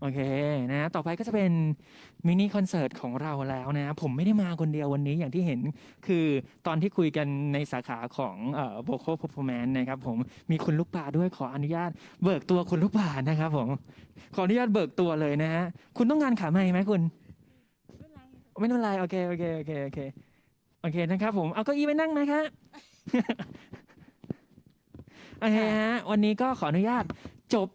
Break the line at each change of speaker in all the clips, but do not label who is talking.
โอเคนะต่อไปก็จะเป็นมินิคอนเสิร์ตของเราแล้วนะผมไม่ได้มาคนเดียววันนี้อย่างที่เห็นคือตอนที่คุยกันในสาขาของเอ่อ vocal performance นะครับผมมีคุณลูกป่าด้วยขออนุญาตเบิกตัวคุณลูกป่านะครับผมขออนุญาตเบิกตัวเลยนะฮะคุณต้องการขาไม้ไหมคุณ ไม่เป็นไรโอเคโอเคโอเคโอเคโอเคนะครับผมเอาเก้าอี้ไปนั่งนะคะโอเคฮะวันนี้ก็ขออนุญาตจบ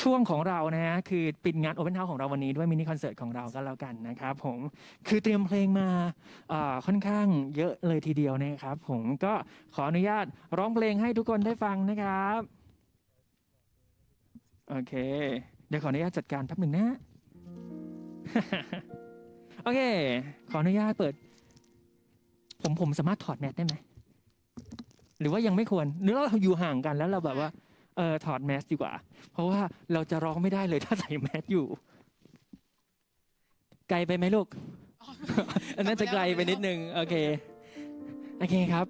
ช่วงของเรานะฮะคือปิดงานโอเ n นเ u า e ของเราวันนี้ด้วยมินิคอนเสิร์ตของเราก็แล้วกันนะครับผมคือเตรียมเพลงมาอ่าค่อนข้างเยอะเลยทีเดียวนะครับผมก็ขออนุญาตร้องเพลงให้ทุกคนได้ฟังนะครับโอเค เดี๋ยวขออนุญาตจัดการแป๊บหนึ่งนะ โอเค ขออนุญาตเปิด ผมผมสามารถถอดแมสได้ไหมหรือว่ายังไม่ควรหรือเราอยู่ห่างกันแล้วเราแบบว่า เออถอดแมสดีกว่า เพราะว่าเราจะร้องไม่ได้เลยถ้าใส่แมสอยู่ ไกลไปไหมลูก อันนั้นจะไกลไปนิดนึง โอเค โอเคครับ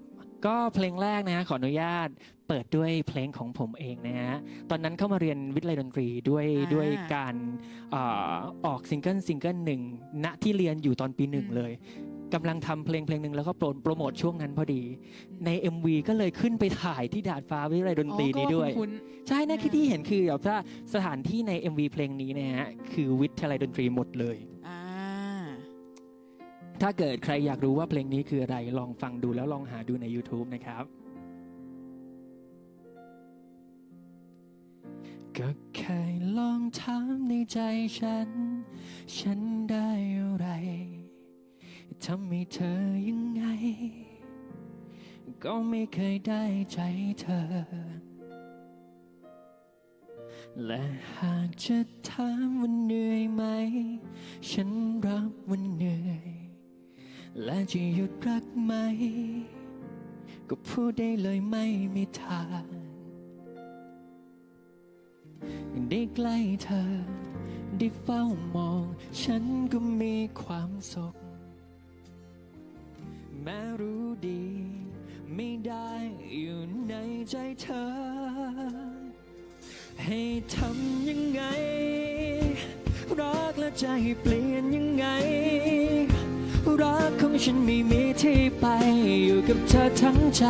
ก็เพลงแรกนะฮะขออนุญาตเปิดด้วยเพลงของผมเองนะฮะ ตอนนั้นเข้ามาเรียนวิทยาลัยดนตรีด้วย
อ่า
ด้วยการเอ่อออกซิงเกิลซิงเกิลหนึ่งณที่เรียนอยู่ตอนปีหนึ่ง
อืม
เลย กำลังทำเพลงเพลงหนึ่งแล้วก็โปรโปรโมทช่วงนั้นพอดี ใน MV ก็เลยขึ้นไปถ่ายที่ดาดฟ้าวิทยาลัยดนตรีนี้ด้วย
อ๋อก็คุ้น
ใช่นะ
อ่า
คือที่เห็นคือแบบว่าสถานที่ใน MV เพลงนี้นะฮะคือวิทยาลัยดนตรีหมดเลย
ๆอ่า
ถ้าเกิดใครอยากรู้ว่าเพลงนี้คืออะไรลองฟังดูแล้วลองหาดูใน YouTube นะครับก็แค่ลองถามในใจฉัน ฉันได้อะไร ทำให้เธอยังไง ก็ไม่เคยได้ใจเธอ และหากจะถามว่าเหนื่อยไหม ฉันรับวันเหนื่อย และจะหยุดรักไหม ก็พูดได้เลยไม่มีทางได้ใกล้เธอ ได้เฝ้ามอง ฉันก็มีความสุข แม้รู้ดี ไม่ได้อยู่ในใจเธอ ให้ทำยังไง รักและให้เปลี่ยนยังไง รักของฉันไม่มีที่ไปอยู่กับเธอทั้งใจ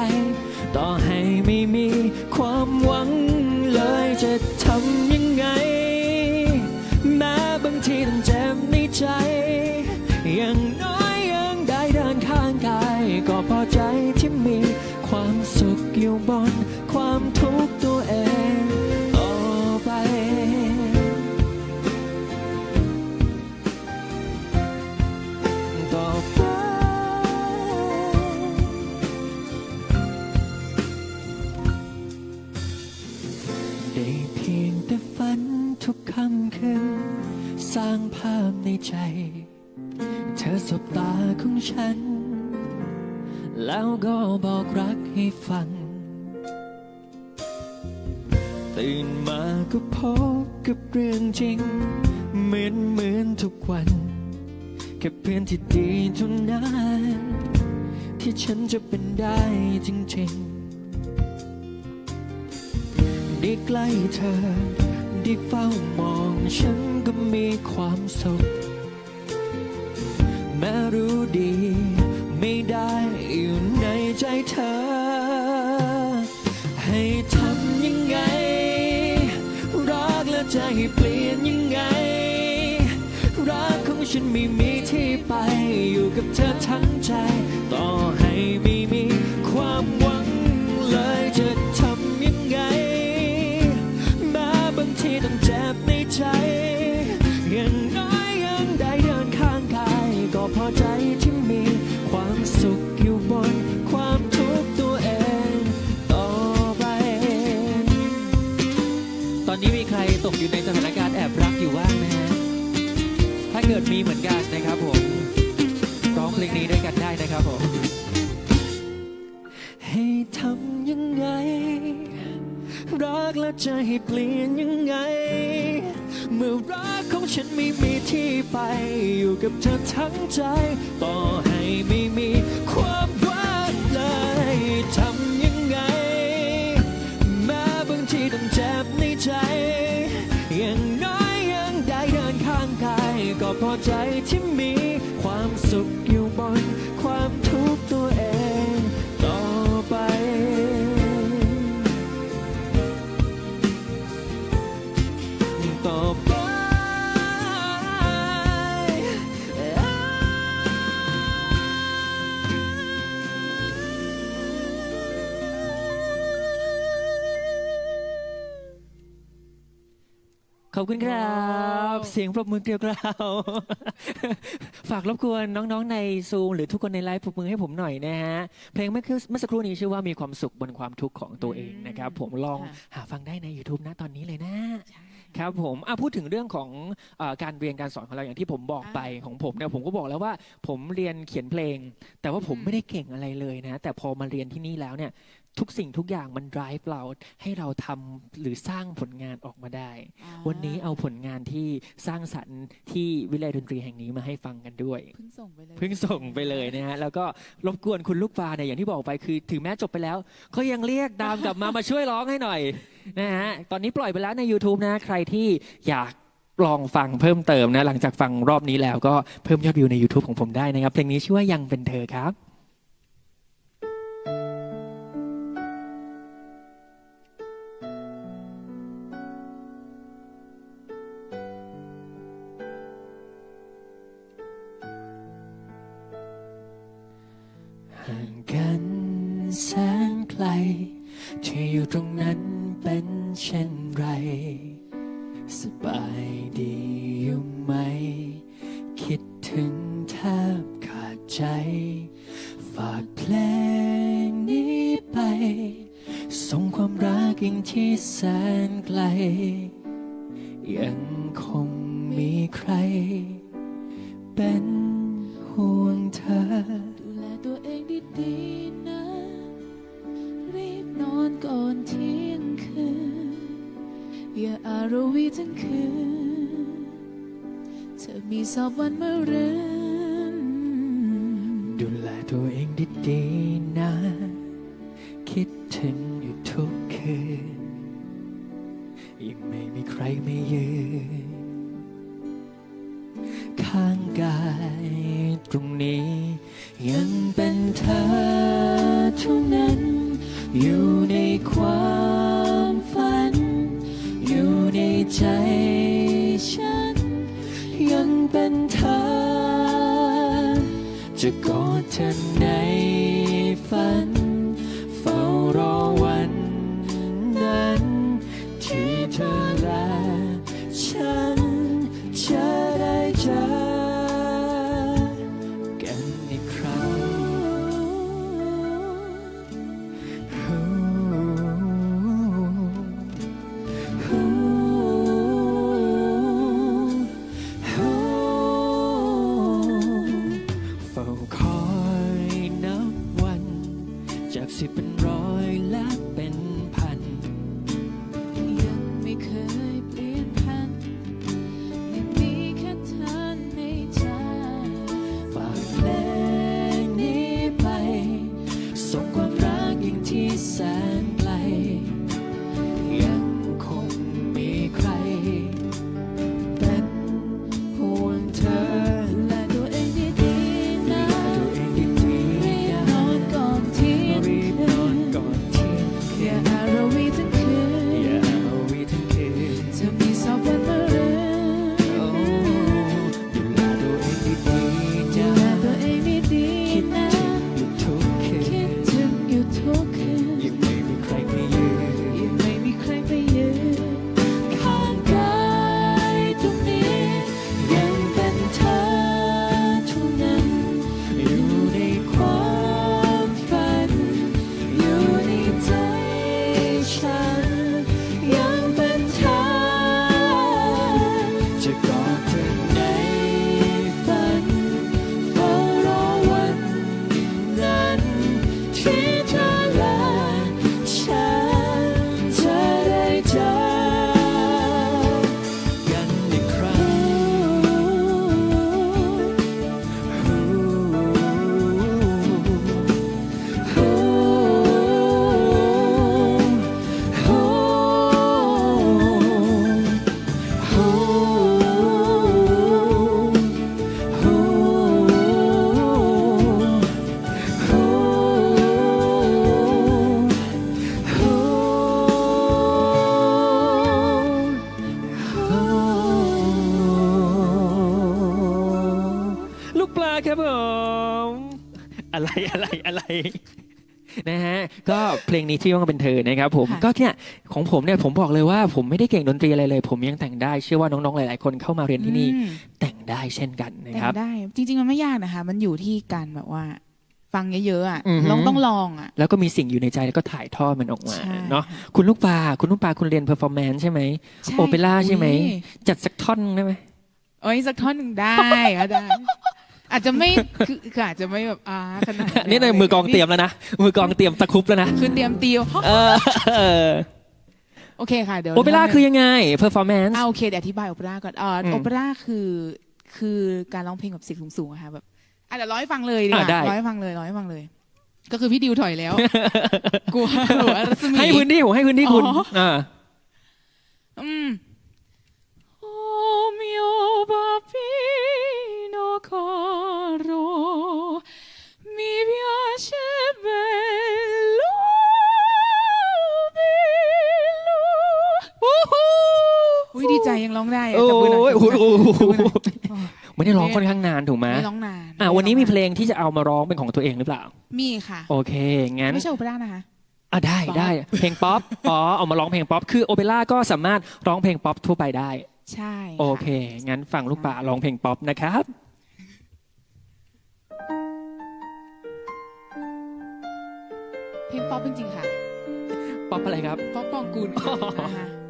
ต่อให้ไม่มีความหวังเลยจะทำยังไง แม้บางทีต้องเจ็บในใจ ยัง บนความทุกข์ตัวเองต่อไป ต่อไป ได้เพียงแต่ฝันทุกคำคืนสร้างภาพในใจ เธอสบตาของฉัน แล้วก็บอกรักให้ฟัง ก็พบกับเรื่องจริง เหมือนเหมือนทุกวัน แค่เพื่อนที่ดีเท่านั้น ที่ฉันจะเป็นได้จริงๆ ได้ใกล้เธอ ได้เฝ้ามองฉันก็มีความสุขแม้รู้ดี ไม่ได้อยู่ในใจเธอ ให้ทำยั ให้เปลี่ยนยังไง รักของฉันไม่มีที่ไปอยู่กับเธอทั้งใจ มีเหมือนกันนะครับผมร้องเพลงนี้ด้วยกันได้นะครับผมให้ทำยังไง รักและจะให้เปลี่ยนยังไง เมื่อรักของฉันไม่มีที่ไป อยู่กับเธอทั้งใจ ต่อให้ไม่มีความ พอใจที่มีความสุข อบคุณครับ เสียงปรบมือเกลียวกราวฝากรบกวนน้องๆในซูมหรือทุกคนในไลฟ์ปรบมือให้ผมหน่อยนะฮะ เพลงเมื่อคือเมื่อสักครู่นี้ชื่อว่ามีความสุขบนความทุกข์ของตัวเองนะครับ ผมลอง
ค่ะ
หาฟังได้ใน YouTube นะตอนนี้เลยนะ
ใช่
ครับผมอะพูดถึงเรื่องของเออการเรียนการสอนของเราอย่างที่ผมบอกไปของผมเนี่ยผมก็บอกแล้วว่า ผมเรียนเขียนเพลง แต่ว่าผม
อืม
ไม่ได้เก่งอะไรเลยนะ แต่พอมาเรียนที่นี่แล้วเนี่ย ทุกสิ่งทุกอย่างมัน drive เราให้เราทำหรือสร้างผลงานออกมาได้
อ่า
วันนี้เอาผลงานที่สร้างสรรค์ที่วิเลยดนตรีแห่งนี้มาให้ฟังกันด้วย
เพิ่งส่งไปเลย
เพิ่งส่งไปเลยนะฮะ แล้วก็รบกวนคุณลูกปลาเนี่ยอย่างที่บอกไปคือ ถึงแม้จบไปแล้ว ก็ยังเรียกดามกลับมา มาช่วยร้องให้หน่อยนะฮะ ตอนนี้ปล่อยไปแล้วใน YouTube นะ ใครที่อยากลองฟังเพิ่มเติมนะ หลังจากฟังรอบนี้แล้วก็เพิ่มยอดวิวใน YouTube ของผมได้นะครับ เพลงนี้ชื่อว่ายังเป็นเธอครับ ยังคงมีใคร เป็นห่วงเธอ
ดูแลตัวเองดีๆนะ รีบนอนก่อนเที่ยงคืน อย่าอารวีทั้งคืน เธอมีสอบวันมะรืน
ดูแลตัวเองดีๆ เป็นเธอ จะกอดเธอในฝัน นะฮะก็เพลงนี้ที่ว่าเป็นเธอนะครับผม
ค่ะ
ก็เนี่ยของผมเนี่ยผมบอกเลยว่าผมไม่ได้เก่งดนตรีอะไรเลย ผมยังแต่งได้เชื่อว่าน้องๆหลาย ๆ คนเข้ามาเรียนที่นี่
อืม
แต่งได้เช่นกันนะ
แต่
ครับ
งได้ จริง ๆ มันไม่ยากนะคะ มันอยู่ที่การแบบว่า ฟังเยอะๆอะ
อือหือ
ลองต้องลองอะ
แล้วก็มีสิ่งอยู่ในใจแล้วก็ถ่ายทอดมันออกมา
ใช่
เนาะคุณลูกปลาคุณลูกปลาคุณเรียนเพอร์ฟอร์แมนซ์ใช่ไหม
ใช่
โอเปร่าใช่ไหม
อุ๊ย
จัดสักท่อนได้ไหม
โอ้ยสักท่อนหนึ่งได้ก็ได้ อาจจะไม่คือคืออาจจะไม่แบบอ่าขนาด
นี่ในมือกองเตรียมแล้วนะ มือกองเตรียมตะครุบแล้วนะ
คือเตรียมตีว
เออเออ
โอเคค่ะเดี๋ยว
โอเปร่าคือยังไงเพอร์ฟอร์แมนซ์
อ่าโอเคเดี๋ยวอธิบายโอเปร่าก่อนเอ่ออ
ม
โอเปร่าคือคือการร้องเพลงแบบเสียงสูงๆอะค่ะแบบอะเดี๋ยวร้องให้ฟังเลยดีก
อะได้
ว่าร้องให้ฟังเลยร้องให้ฟังเลย ก็คือพี่ดิวถอยแล้วกลัวกลัวรัศมี
ให้พื้นที่ผมให้พื้นที่คุณ
อ๋อ
อ่า
อืม Oh mio bambino caro mi piace bello bello อุ้ยดีใจยังร้องได้อะ
โอ้
จับมือหน่อย
ยโอ้โห
จับมือหน่อยจับมือหน่อย โอ้ย
ไม่ได้ร้องค่อนข้างนานถูกไหม
ไม่ร้องนาน
อะวันนี้มีเพ
ไร้อง
ลงที่จะเอามาร้องเป็นของตัวเองหรือเปล่า
นานมีค่ะ
โอเค งั้น
ไม่ใช่โอเปร่านะคะ
อะได้
ป๊อป
ได้เพลงป๊อป อ๋อเอามาร้องเพลงป๊อป คือโอเปร่าก็สามารถร้องเพลงป๊อปทั่วไปได้
ใช่ะ
โอเค งั้นฟังลูกป่าร้องเพลงป๊อปนะครับ
เพลงป๊อปจริงๆค่ะ
ป๊อปอะไรครับ
ป๊อปปองกูลค่ะ
อ๋อ
นะคะจะ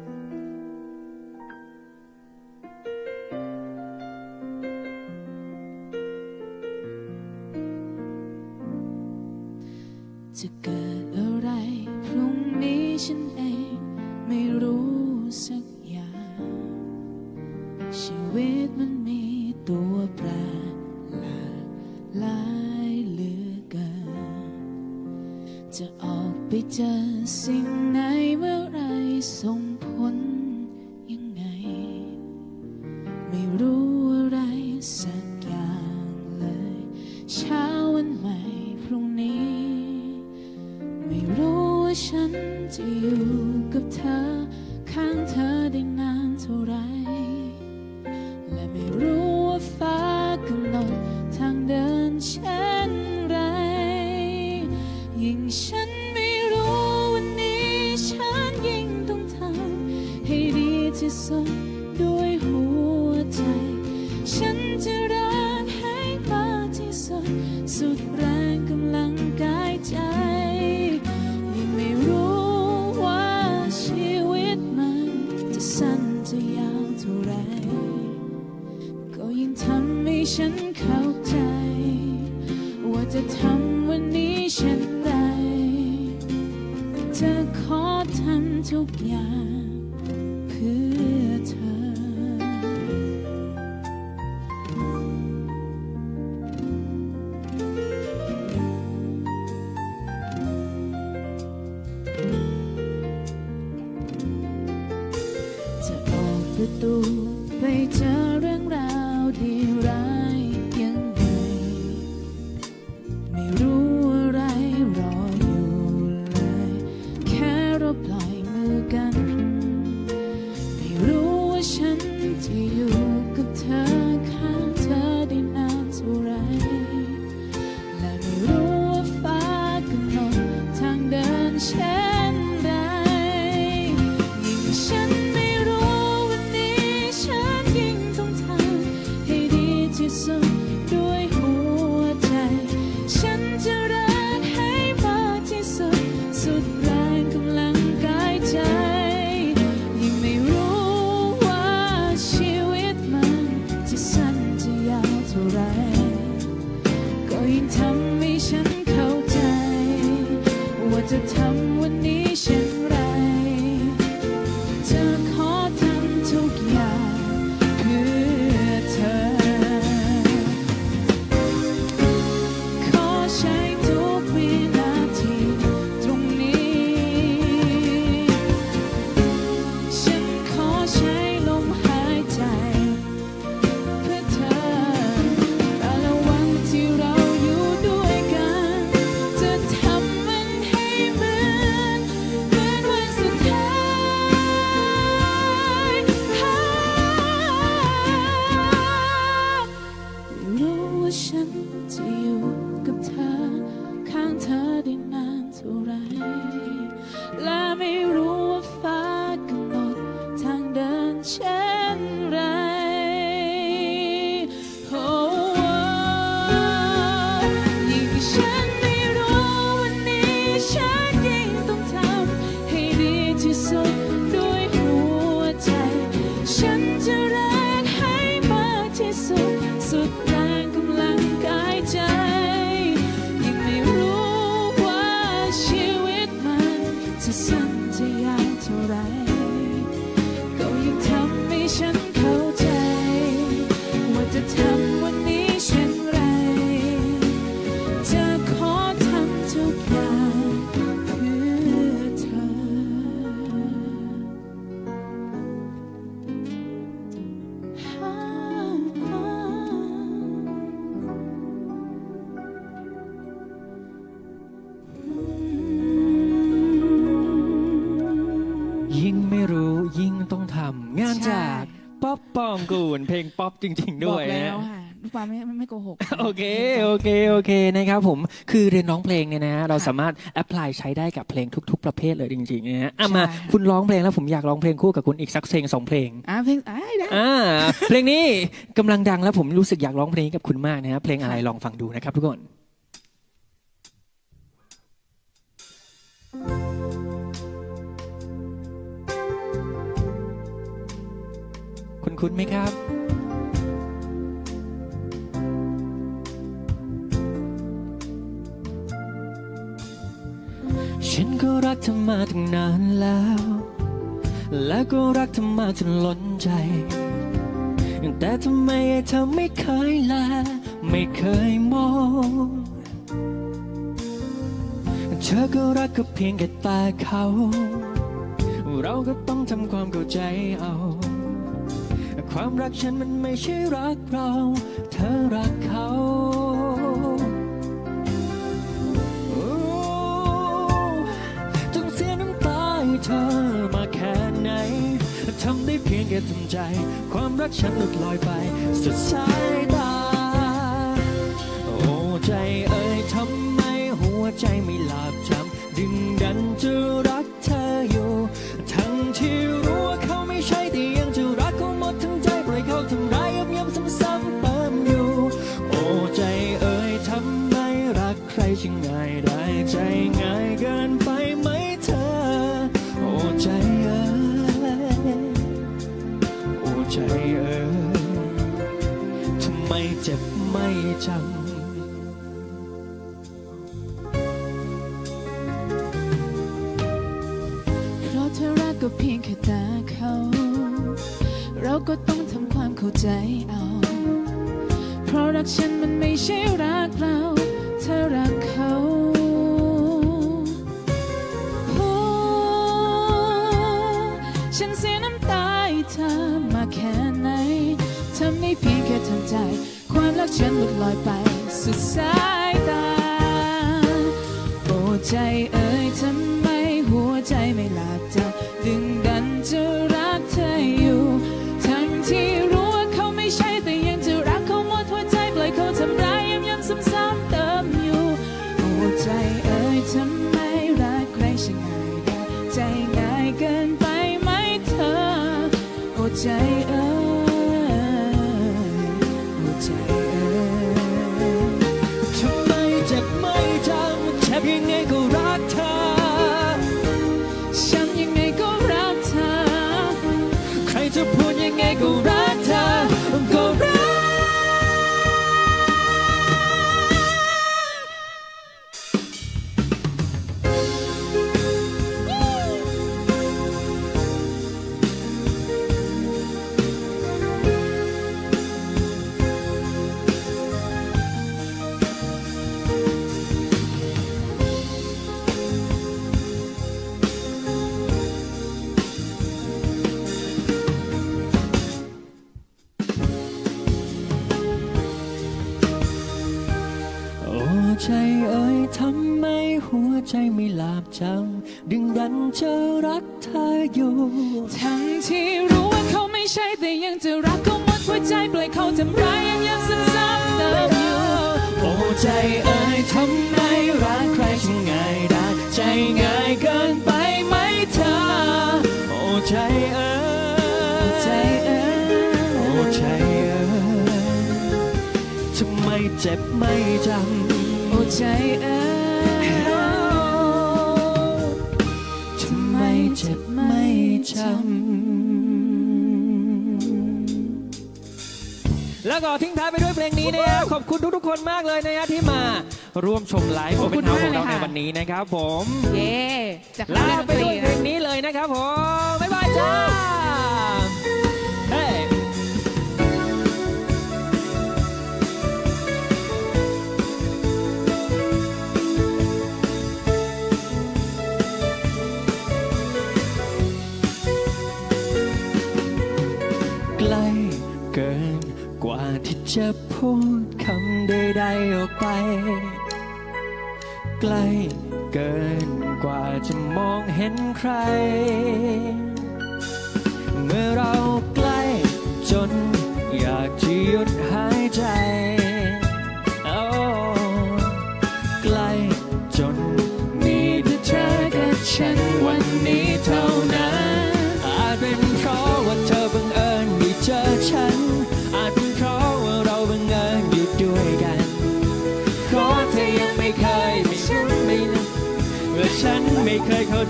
สั้นจะยาวเท่าไร ก็ยิ่งทำให้ฉันเข้าใจ ว่าจะทำวันนี้เช่นไรจะขอทำทุกอย่าง ฉัน อ
ปปองกูลเพลงป๊อปจริงๆ
บ
ด้
อ
ว
ก
ย
แล้
นะ
วค่ะลูกปลาไม่ไม่ไม่โกหก
โอเค โอเค โอเค นะครับผม คือเรียนร้องเพลงเนี่ยนะเรา
ค่ะ
สามารถแอพพลายใช้ได้กับเพลงทุก ๆ ประเภทเลยจริงๆนะฮะอะ
ใช่
มา
ค่ะ
คุณร้องเพลงแล้วผมอยากร้องเพลงคู่กับคุณอีกสักเพลงสองเพลง
อะเพลงอะได้
อ่า เพลงนี้กำลังดังแล้วผมรู้สึกอยากร้องเพลงนี้กับคุณมากนะฮะ เพลงอะไรลองฟังดูนะครับทุกคน คุณคุ้นไหมครับ ฉันก็รักเธอมาตั้งนานแล้ว และก็รักเธอมากจนล้นใจ แต่ทำไมเธอไม่เคยแลไม่เคยมองเธอก็รักก็เพียงแค่ตาเขา เราก็ต้องทำความเข้าใจเอา ความรักฉันมันไม่ใช่รักเรา เธอรักเขาโอ้ต้องเสียน้ำตาให้เธอมาแค่ไหนทำได้เพียงแค่ทำใจ ความรักฉันหลุดลอยไปสุดสายตา โอ้ใจเอ่ยทำไมหัวใจไม่หลับจำ จำเพ
ราะเธอรักก็เพียงแค่ตาเขา เราก็ต้องทำความเข้าใจเอา เพราะรักฉันมันไม่ใช่รักเรา เธอรักเขาโอ้ฉันเสียน้ำตาเธอมาแค่ไหนเธอไม่เพียงแค่ทำใจ รักฉันหลุดลอยไปสุดสายตาโอ้ใจเอ่ยำดึงดันจะรักเธออยู่ ทั้งที่รู้ว่าเขาไม่ใช่แต่ยังจะรักเขาหมดหัวใจปล่อยเขาทำร้ายย้ำย้ำซ้ำๆเติมอยู่โอ้ใจเอ่ยทำไมรักใครช่างง่ายได้ใจง่ายเกินไปไหมเธอ โอ้ใจเอ่ยใจเอ่ย
โอ้ใจเอ่ยทำไมเจ็บไม่จำ
โอ้ใจเอ่ย
แล้วก็ทิ้งท้ายไปด้วยเพลงนี้นะครับขอบคุณทุกๆคนมากเลยนะครับที่มาร่วมชมไลฟ์
ข
โอ
อ
เป
คุ
นาของ
เรา
ในวันนี้นะครับผม
เย้จา
ล่
น
ไปด้วยเพลงนี้เลยนะครับผมบ๊ายบายจ้า จะพูดคำใดๆออกไป ใกล้เกินกว่าจะมองเห็นใคร เมื่อเราใกล้จนอยากจะหยุดหายใจ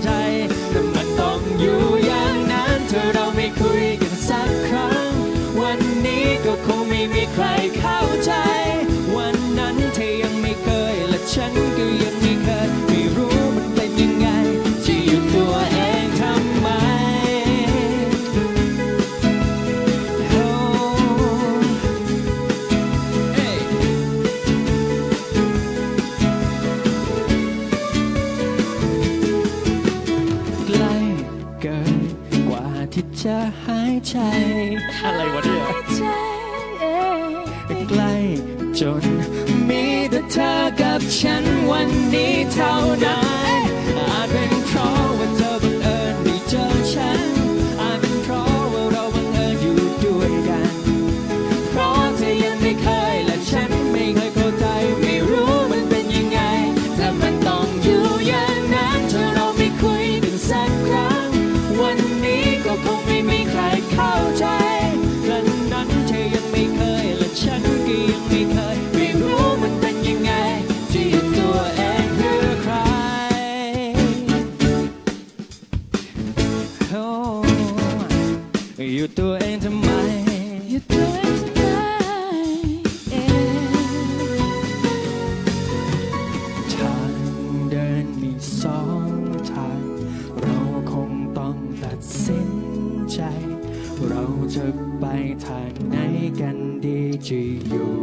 ใจแต่มันต้องอยู่อย่างนั้นเธอเราไม่คุยกันสักครั้ง วันนี้ก็คงไม่มีใครเข้าใจ ใจอะไรวะเนี่ย
ใก
ล้จนมีแต่เธอกับฉันวันนี้เท่านั้น ทางไหนกันดีจะอยู่